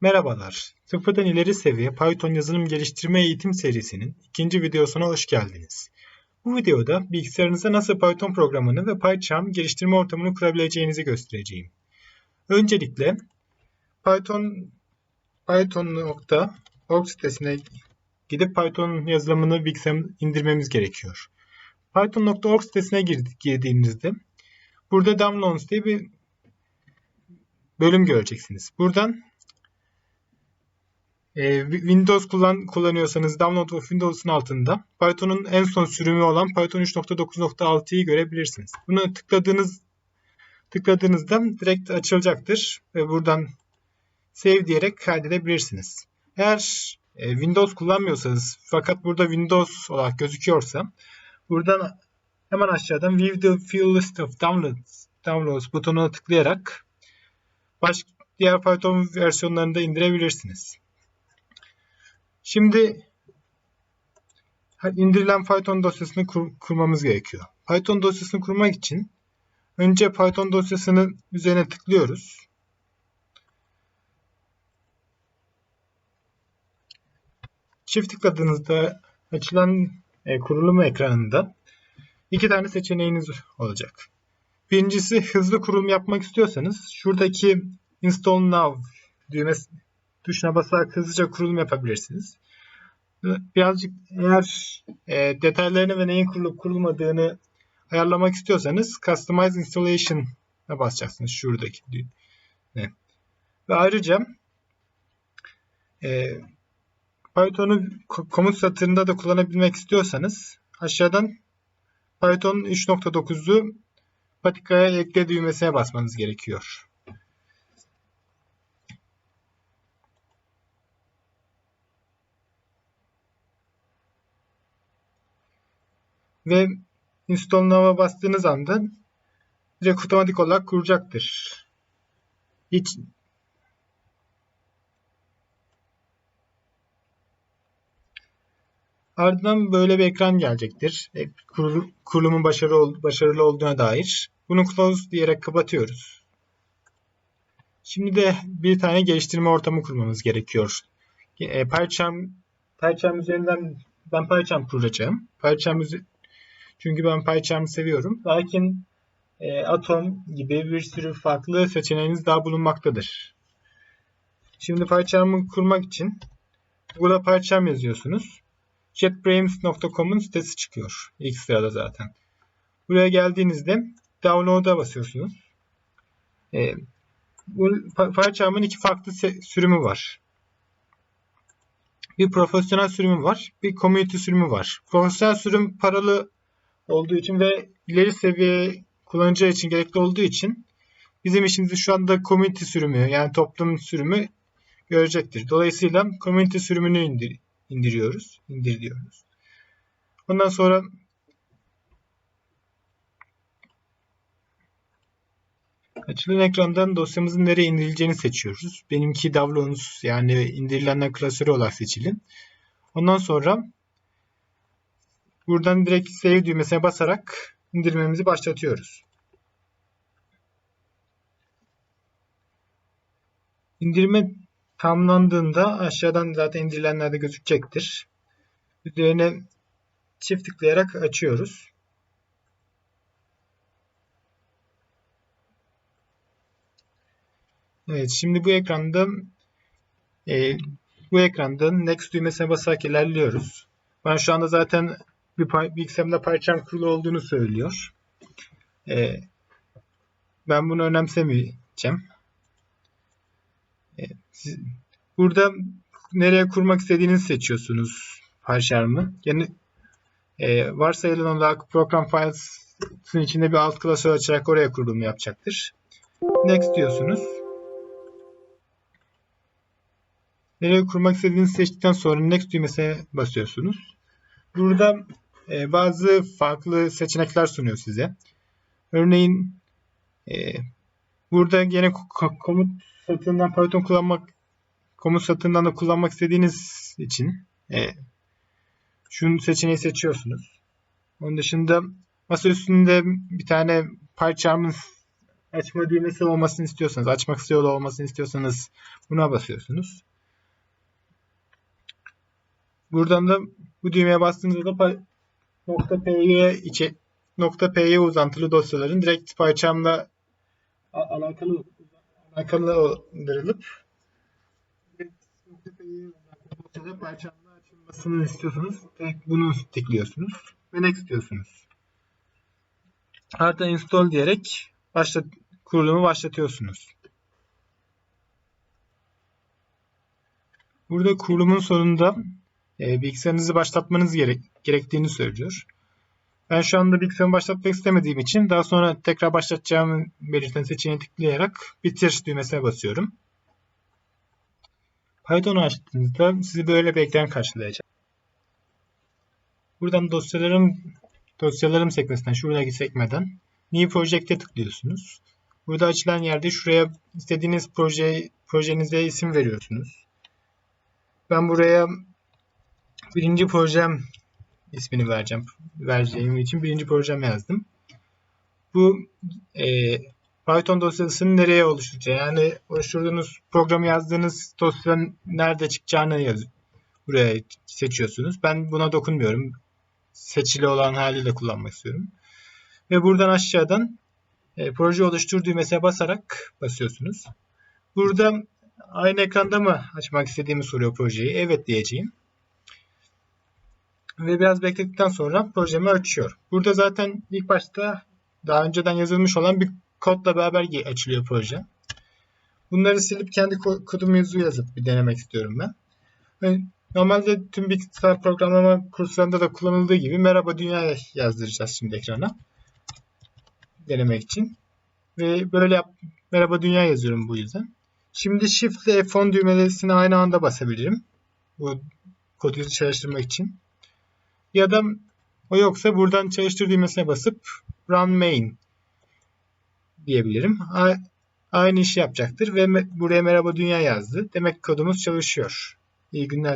Merhabalar, Sıfırdan İleri Seviye Python Yazılım Geliştirme Eğitim serisinin ikinci videosuna hoş geldiniz. Bu videoda bilgisayarınıza nasıl Python programını ve PyCharm geliştirme ortamını kurabileceğinizi göstereceğim. Öncelikle Python python.org sitesine gidip Python yazılımını bilgisayarımıza indirmemiz gerekiyor. Python.org sitesine girdiğinizde burada Downloads diye bir bölüm göreceksiniz. Buradan e, Windows kullan, kullanıyorsanız Download of Windows'un altında Python'un en son sürümü olan Python 3.9.6'yı görebilirsiniz. Bunu tıkladığınız tıkladığınızda direkt açılacaktır ve buradan save diyerek kaydedebilirsiniz. Eğer e, Windows kullanmıyorsanız fakat burada Windows olarak gözüküyorsa buradan hemen aşağıdan View the Full List of Downloads, Downloads butonuna tıklayarak başka diğer Python versiyonlarını da indirebilirsiniz. Şimdi indirilen Python dosyasını kur, kurmamız gerekiyor. Python dosyasını kurmak için önce Python dosyasının üzerine tıklıyoruz. Çift tıkladığınızda açılan e, kurulum ekranında iki tane seçeneğiniz olacak. Birincisi hızlı kurulum yapmak istiyorsanız şuradaki Install Now düğmesi tuşuna basarak hızlıca kurulum yapabilirsiniz. Birazcık eğer e, detaylarını ve neyin kurulup kurulmadığını ayarlamak istiyorsanız Customize Installation'a basacaksınız şuradaki düğme. Ve ayrıca e, Python'u komut satırında da kullanabilmek istiyorsanız aşağıdan Python 3.9'u patikaya ekle düğmesine basmanız gerekiyor. Ve install now'a bastığınız anda direkt otomatik olarak kuracaktır. Hiç Ardından böyle bir ekran gelecektir. E, kurulumun başarılı, olduğuna dair. Bunu close diyerek kapatıyoruz. Şimdi de bir tane geliştirme ortamı kurmamız gerekiyor. E, PyCharm, PyCharm üzerinden ben PyCharm kuracağım. PyCharm çünkü ben PyCharm'ı seviyorum. Lakin e, Atom gibi bir sürü farklı seçeneğiniz daha bulunmaktadır. Şimdi PyCharm'ı kurmak için Google'a PyCharm yazıyorsunuz. JetBrains.com'un sitesi çıkıyor. İlk sırada zaten. Buraya geldiğinizde Download'a basıyorsunuz. E, PyCharm'ın iki farklı sürümü var. Bir profesyonel sürümü var, bir community sürümü var. Profesyonel sürüm paralı olduğu için ve ileri seviye kullanıcı için gerekli olduğu için bizim işimizi şu anda community sürümü yani toplum sürümü görecektir. Dolayısıyla community sürümünü indir, indiriyoruz. indiriliyoruz. Ondan sonra açılan ekrandan dosyamızın nereye indirileceğini seçiyoruz. Benimki Davlons yani indirilenler klasörü olarak seçili. Ondan sonra Buradan direkt save düğmesine basarak indirmemizi başlatıyoruz. İndirme tamamlandığında aşağıdan zaten indirilenler de gözükecektir. Üzerine çift tıklayarak açıyoruz. Evet şimdi bu ekranda e, bu ekranda next düğmesine basarak ilerliyoruz. Ben şu anda zaten bir bilgisayarımda PyCharm kurulu olduğunu söylüyor. Ee, ben bunu önemsemeyeceğim. Ee, siz, burada nereye kurmak istediğinizi seçiyorsunuz PyCharm'ı. Yani e, varsayılan olarak program files'ın içinde bir alt klasör açarak oraya kurulumu yapacaktır. Next diyorsunuz. Nereye kurmak istediğinizi seçtikten sonra Next düğmesine basıyorsunuz. Burada e, bazı farklı seçenekler sunuyor size. Örneğin e, burada yine komut satırından Python kullanmak komut satırından da kullanmak istediğiniz için e, şunu seçeneği seçiyorsunuz. Onun dışında masa üstünde bir tane PyCharm'ın açma düğmesi olmasını istiyorsanız, açmak istiyor olmasını istiyorsanız buna basıyorsunuz. Buradan da bu düğmeye bastığınızda da nokta .py içe nokta .py uzantılı dosyaların direkt parçamla alakalı alakalıdırılıp direkt nokta parçamla açılmasını istiyorsunuz. Direkt bunu tıklıyorsunuz ve next diyorsunuz. Artı install diyerek başlat kurulumu başlatıyorsunuz. Burada kurulumun sonunda e, bilgisayarınızı başlatmanız gerek, gerektiğini söylüyor. Ben şu anda bilgisayarımı başlatmak istemediğim için daha sonra tekrar başlatacağımı belirten seçeneği tıklayarak bitir düğmesine basıyorum. Python'u açtığınızda sizi böyle bir ekran karşılayacak. Buradan dosyalarım dosyalarım sekmesinden şuradaki sekmeden New Project'e tıklıyorsunuz. Burada açılan yerde şuraya istediğiniz proje projenize isim veriyorsunuz. Ben buraya birinci projem ismini vereceğim. Vereceğim için birinci projem yazdım. Bu e, Python dosyasını nereye oluşturacağı yani oluşturduğunuz programı yazdığınız dosyanın nerede çıkacağını yaz buraya seçiyorsunuz. Ben buna dokunmuyorum. Seçili olan haliyle kullanmak istiyorum. Ve buradan aşağıdan e, proje oluştur düğmesine basarak basıyorsunuz. Burada aynı ekranda mı açmak istediğimi soruyor projeyi. Evet diyeceğim. Ve biraz bekledikten sonra projemi açıyor. Burada zaten ilk başta daha önceden yazılmış olan bir kodla beraber açılıyor proje. Bunları silip kendi kodumu yazıp bir denemek istiyorum ben. Normalde tüm bilgisayar programlama kurslarında da kullanıldığı gibi merhaba dünya yazdıracağız şimdi ekrana. Denemek için. Ve böyle yap, merhaba dünya yazıyorum bu yüzden. Şimdi Shift ile F10 düğmelerini aynı anda basabilirim. Bu kodu çalıştırmak için. Ya da o yoksa buradan çalıştır düğmesine basıp Run Main diyebilirim. Aynı işi yapacaktır ve buraya merhaba dünya yazdı. Demek kodumuz çalışıyor. İyi günler.